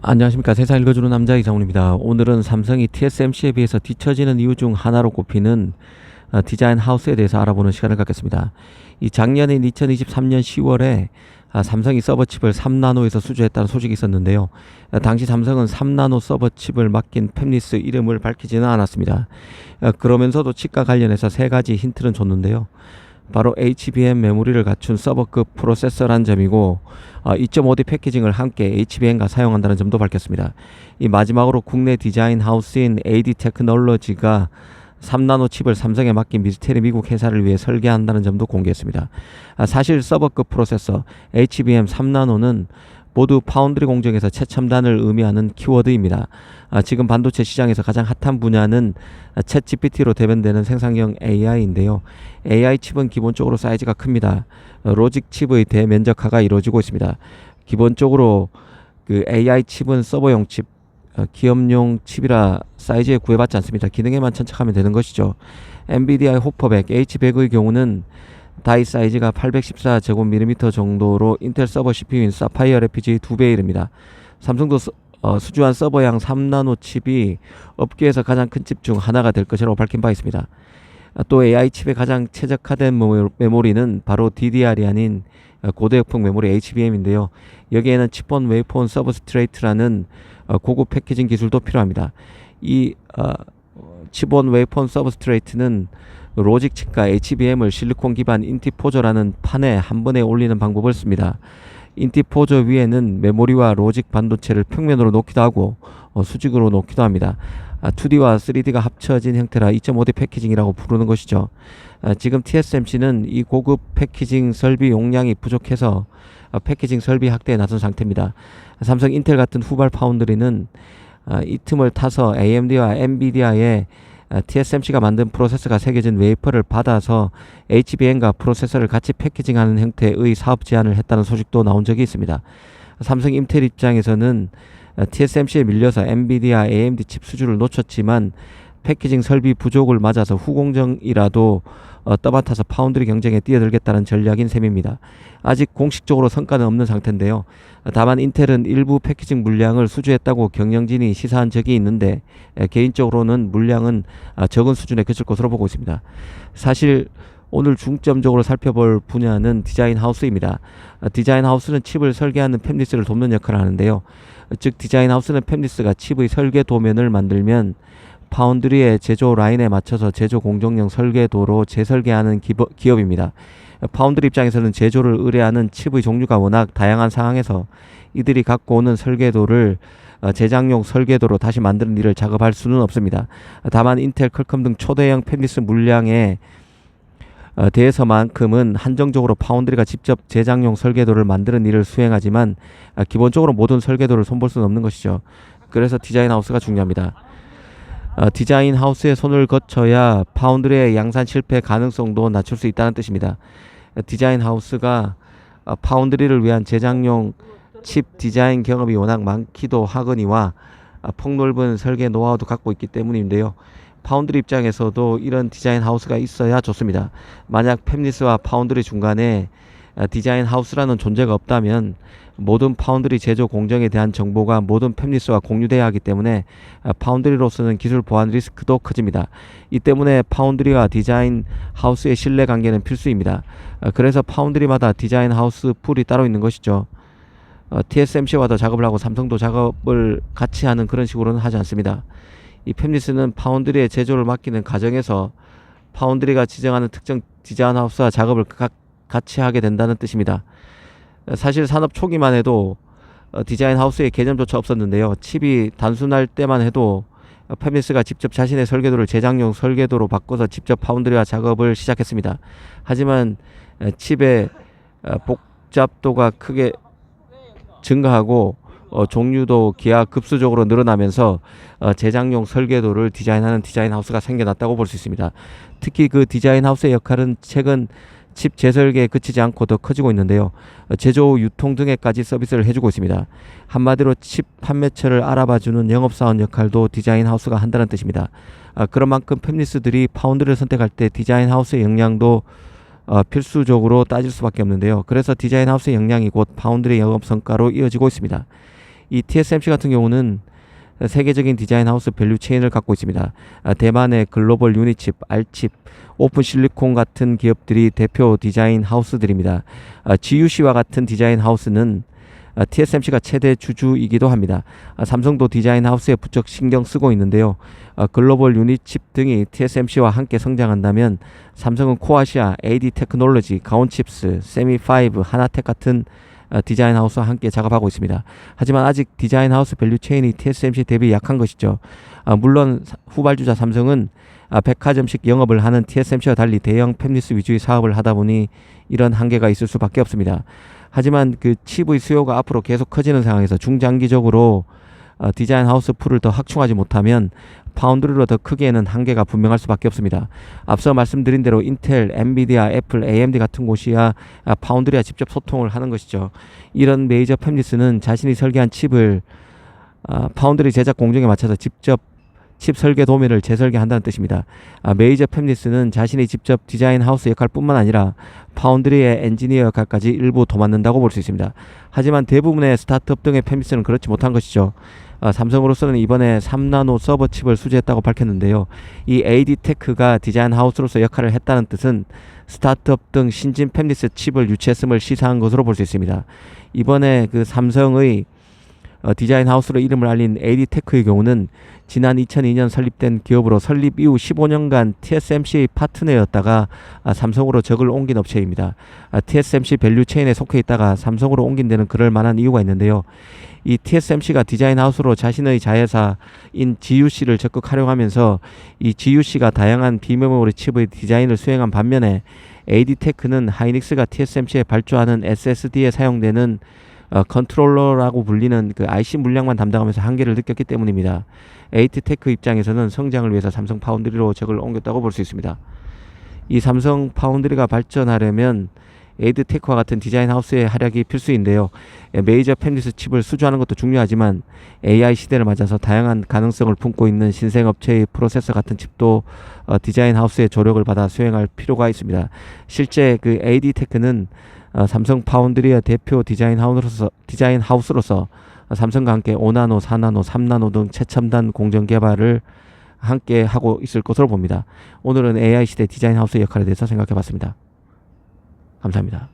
안녕하십니까 세상 읽어주는 남자 이상훈입니다. 오늘은 삼성이 TSMC에 비해서 뒤처지는 이유 중 하나로 꼽히는 어, 디자인 하우스에 대해서 알아보는 시간을 갖겠습니다. 이 작년인 2023년 10월에 아, 삼성이 서버 칩을 3나노에서 수주했다는 소식이 있었는데요. 아, 당시 삼성은 3나노 서버 칩을 맡긴 팹리스 이름을 밝히지는 않았습니다. 아, 그러면서도 칩과 관련해서 세 가지 힌트는 줬는데요. 바로 HBM 메모리를 갖춘 서버급 프로세서란 점이고 어, 2.5D 패키징을 함께 HBM과 사용한다는 점도 밝혔습니다. 이 마지막으로 국내 디자인 하우스인 AD 테크놀로지가 3나노 칩을 삼성에 맡긴 미스테리 미국 회사를 위해 설계한다는 점도 공개했습니다. 아, 사실 서버급 프로세서 HBM 3나노는 모두 파운드리 공정에서 최첨단을 의미하는 키워드입니다. 아, 지금 반도체 시장에서 가장 핫한 분야는 챗 GPT로 대변되는 생성형 AI인데요. AI 칩은 기본적으로 사이즈가 큽니다. 어, 로직 칩의 대면적화가 이루어지고 있습니다. 기본적으로 그 AI 칩은 서버용 칩, 어, 기업용 칩이라 사이즈에 구애받지 않습니다. 기능에만 천착하면 되는 것이죠. 엔비디아의 호퍼백 H100의 경우는 다이 사이즈가 814제곱밀리미터 정도로 인텔 서버 CPU인 사파이어 레피지 2배에 이릅니다. 삼성도 서, 어, 수주한 서버양 3나노 칩이 업계에서 가장 큰 칩 중 하나가 될 것이라고 밝힌 바 있습니다. 아, 또 AI 칩에 가장 최적화된 메모- 메모리는 바로 DDR이 아닌 어, 고대역풍 메모리 HBM인데요. 여기에는 칩온 웨이폰 서브스트레이트라는 어, 고급 패키징 기술도 필요합니다. 이 어, 칩온 웨이폰 서브스트레이트는 로직 칩과 HBM을 실리콘 기반 인티포저라는 판에 한 번에 올리는 방법을 씁니다. 인티포저 위에는 메모리와 로직 반도체를 평면으로 놓기도 하고 어, 수직으로 놓기도 합니다. 아, 2D와 3D가 합쳐진 형태라 2.5D 패키징이라고 부르는 것이죠. 아, 지금 TSMC는 이 고급 패키징 설비 용량이 부족해서 어, 패키징 설비 확대에 나선 상태입니다. 삼성 인텔 같은 후발 파운드리는 아, 이 틈을 타서 AMD와 아, TSMC가 만든 프로세서가 새겨진 웨이퍼를 받아서 HBM과 프로세서를 같이 패키징하는 형태의 사업 제안을 했다는 소식도 나온 적이 있습니다. 삼성 인텔 입장에서는 아, TSMC에 밀려서 엔비디아, AMD 칩 수주를 놓쳤지만 패키징 설비 부족을 맞아서 후공정이라도 어, 떠맡아서 파운드리 경쟁에 뛰어들겠다는 전략인 셈입니다. 아직 공식적으로 성과는 없는 상태인데요. 다만 인텔은 일부 패키징 물량을 수주했다고 경영진이 시사한 적이 있는데 에, 개인적으로는 물량은 아, 적은 수준에 그칠 것으로 보고 있습니다. 사실 오늘 중점적으로 살펴볼 분야는 디자인 하우스입니다. 아, 디자인 하우스는 칩을 설계하는 팹리스를 돕는 역할을 하는데요. 즉 디자인 하우스는 팹리스가 칩의 설계 도면을 만들면 파운드리의 제조 라인에 맞춰서 제조 공정용 설계도로 재설계하는 기업입니다. 파운드리 입장에서는 제조를 의뢰하는 칩의 종류가 워낙 다양한 상황에서 이들이 갖고 오는 설계도를 어, 제작용 설계도로 다시 만드는 일을 작업할 수는 없습니다. 다만 인텔, 퀄컴 등 초대형 팹리스 물량에 어, 대해서만큼은 한정적으로 파운드리가 직접 제작용 설계도를 만드는 일을 수행하지만 아, 기본적으로 모든 설계도를 손볼 수는 없는 것이죠. 그래서 디자인 하우스가 중요합니다. 어, 디자인 하우스에 손을 거쳐야 파운드리의 양산 실패 가능성도 낮출 수 있다는 뜻입니다. 어, 디자인 하우스가 어, 파운드리를 위한 제작용 칩 디자인 경험이 워낙 많기도 하거니와 아, 폭넓은 설계 노하우도 갖고 있기 때문인데요. 파운드리 입장에서도 이런 디자인 하우스가 있어야 좋습니다. 만약 팹리스와 파운드리 중간에 아, 디자인 하우스라는 존재가 없다면 모든 파운드리 제조 공정에 대한 정보가 모든 팹리스와 공유돼야 하기 때문에 아, 파운드리로서는 기술 보안 리스크도 커집니다. 이 때문에 파운드리와 디자인 하우스의 신뢰 관계는 필수입니다. 아, 그래서 파운드리마다 디자인 하우스 풀이 따로 있는 것이죠. 어, TSMC와도 작업을 하고 삼성도 작업을 같이 하는 그런 식으로는 하지 않습니다. 이 팹리스는 파운드리의 제조를 맡기는 과정에서 파운드리가 지정하는 특정 디자인 하우스와 작업을 각, 같이 하게 된다는 뜻입니다. 어, 사실 산업 초기만 해도 어, 디자인 하우스의 개념조차 없었는데요. 칩이 단순할 때만 해도 어, 팹리스가 직접 자신의 설계도를 제작용 설계도로 바꿔서 직접 파운드리와 작업을 시작했습니다. 하지만 어, 칩의 어, 복잡도가 크게 증가하고 어, 종류도 기하급수적으로 늘어나면서 어, 제작용 설계도를 디자인하는 디자인 하우스가 생겨났다고 볼 수 있습니다. 특히 그 디자인 하우스의 역할은 최근 칩 재설계에 그치지 않고 더 커지고 있는데요. 어, 제조, 유통 등에까지 서비스를 해주고 있습니다. 한마디로 칩 판매처를 알아봐주는 영업사원 역할도 디자인 하우스가 한다는 뜻입니다. 아, 그런 만큼 팹리스들이 파운드를 선택할 때 디자인 하우스의 역량도 어, 필수적으로 따질 수밖에 없는데요. 그래서 디자인 하우스의 역량이 곧 파운드의 영업 성과로 이어지고 있습니다. 이 TSMC 같은 경우는 세계적인 디자인 하우스 밸류 체인을 갖고 있습니다. 아, 대만의 글로벌 유니칩, 알칩, 오픈 실리콘 같은 기업들이 대표 디자인 하우스들입니다. 아, GUC와 같은 디자인 하우스는 아, TSMC가 최대 주주이기도 합니다. 아, 삼성도 디자인 하우스에 부쩍 신경 쓰고 있는데요. 아, 글로벌 유니칩 등이 TSMC와 함께 성장한다면 삼성은 코아시아, AD 테크놀로지, 가온칩스, 세미5, 하나텍 같은 아, 디자인 하우스와 함께 작업하고 있습니다. 하지만 아직 디자인 하우스 밸류 체인이 TSMC 대비 약한 것이죠. 아, 물론 사- 후발주자 삼성은 아, 백화점식 영업을 하는 TSMC와 달리 대형 팹리스 위주의 사업을 하다 보니 이런 한계가 있을 수밖에 없습니다. 하지만 그 칩의 수요가 앞으로 계속 커지는 상황에서 중장기적으로 어, 디자인 하우스 풀을 더 확충하지 못하면 파운드리로 더 크기에는 한계가 분명할 수밖에 없습니다. 앞서 말씀드린 대로 인텔, 엔비디아, 애플, AMD 같은 곳이야 아, 파운드리와 직접 소통을 하는 것이죠. 이런 메이저 팹리스는 자신이 설계한 칩을 아, 파운드리 제작 공정에 맞춰서 직접 칩 설계 도면을 재설계한다는 뜻입니다. 아, 메이저 팹리스는 자신이 직접 디자인 하우스 역할뿐만 아니라 파운드리의 엔지니어 역할까지 일부 도맡는다고 볼 수 있습니다. 하지만 대부분의 스타트업 등의 팹리스는 그렇지 못한 것이죠. 아, 삼성으로서는 이번에 3나노 서버 칩을 수주했다고 밝혔는데요. 이 AD테크가 디자인 하우스로서 역할을 했다는 뜻은 스타트업 등 신진 팹리스 칩을 유치했음을 시사한 것으로 볼 수 있습니다. 이번에 그 삼성의 어, 디자인 하우스로 이름을 알린 AD테크의 경우는 지난 2002년 설립된 기업으로 설립 이후 15년간 TSMC 파트너였다가 아, 삼성으로 적을 옮긴 업체입니다. 아, TSMC 밸류 체인에 속해 있다가 삼성으로 옮긴 데는 그럴 만한 이유가 있는데요. 이 TSMC가 디자인 하우스로 자신의 자회사인 GUC를 적극 활용하면서 이 GUC가 다양한 비메모리 칩의 디자인을 수행한 반면에 AD테크는 하이닉스가 TSMC에 발주하는 SSD에 사용되는 어, 컨트롤러라고 불리는 그 IC 물량만 담당하면서 한계를 느꼈기 때문입니다. 에이트테크 입장에서는 성장을 위해서 삼성 파운드리로 적을 옮겼다고 볼 수 있습니다. 이 삼성 파운드리가 발전하려면 에이드테크와 같은 디자인 하우스의 활약이 필수인데요. 예, 메이저 팹리스 칩을 수주하는 것도 중요하지만 AI 시대를 맞아서 다양한 가능성을 품고 있는 신생 업체의 프로세서 같은 칩도 어, 디자인 하우스의 조력을 받아 수행할 필요가 있습니다. 실제 그 AD테크는 어, 삼성 파운드리의 대표 디자인 하우스로서 디자인 하우스로서 어, 삼성과 함께 5나노, 4나노, 3나노 등 최첨단 공정 개발을 함께 하고 있을 것으로 봅니다. 오늘은 AI 시대 디자인 하우스의 역할에 대해서 생각해 봤습니다. 감사합니다.